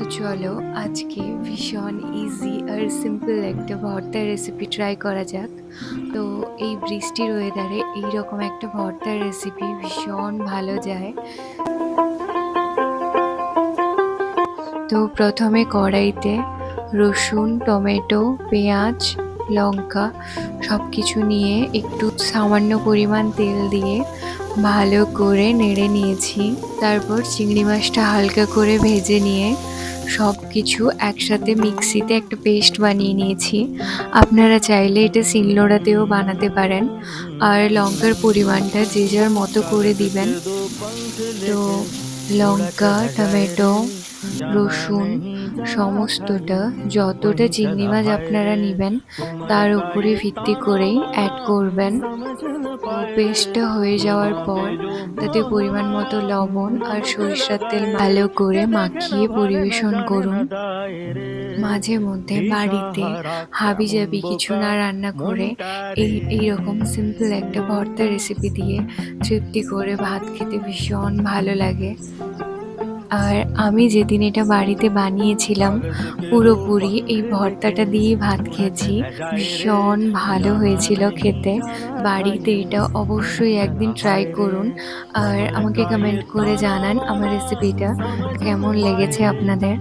তো চলো আজকে ভীষণ ইজি আর সিম্পল একটা ভর্তার রেসিপি ট্রাই করা যাক। তো এই বৃষ্টির ওয়েদারে এইরকম একটা ভর্তার রেসিপি ভীষণ ভালো যায়। তো প্রথমে কড়াইতে রসুন, টমেটো, পেঁয়াজ, লঙ্কা সব কিছু নিয়ে একটু সামান্য পরিমাণ তেল দিয়ে ভালো করে নেড়ে নিয়েছি। তারপর চিংড়ি মাছটা হালকা করে ভেজে নিয়ে সব কিছু একসাথে মিক্সিতে একটা পেস্ট বানিয়ে নিয়েছি। আপনারা চাইলে এটা শিলনোড়াতেও বানাতে পারেন। আর লঙ্কার পরিমাণটা যে যার মতো করে দিবেন। তো লঙ্কা, টমেটো রসুন, সমস্তটা যতটা চিংড়ি মাছ আপনারা নেবেন, তার উপরে ভিত্তি করেই অ্যাড করবেন। পেস্টটা হয়ে যাওয়ার পর তাতে পরিমাণ মতো লবণ আর সরিষার তেল ভালো করে মাখিয়ে পরিবেশন করুন। মাঝে মধ্যে বাড়িতে হাবি জাবি কিছু না রান্না করে এই, এইরকম সিম্পল একটা ভর্তা রেসিপি দিয়ে তৃপ্তি করে ভাত খেতে ভীষণ ভালো লাগে। আর আমি যেদিন এটা বাড়িতে বানিয়েছিলাম, পুরোপুরি এই ভর্তাটা দিয়ে ভাত খেয়েছি। ভীষণ ভালো হয়েছিল খেতে। বাড়িতে এটা অবশ্যই একদিন ট্রাই করুন আর আমাকে কমেন্ট করে জানান আমার রেসিপিটা কেমন লেগেছে আপনাদের?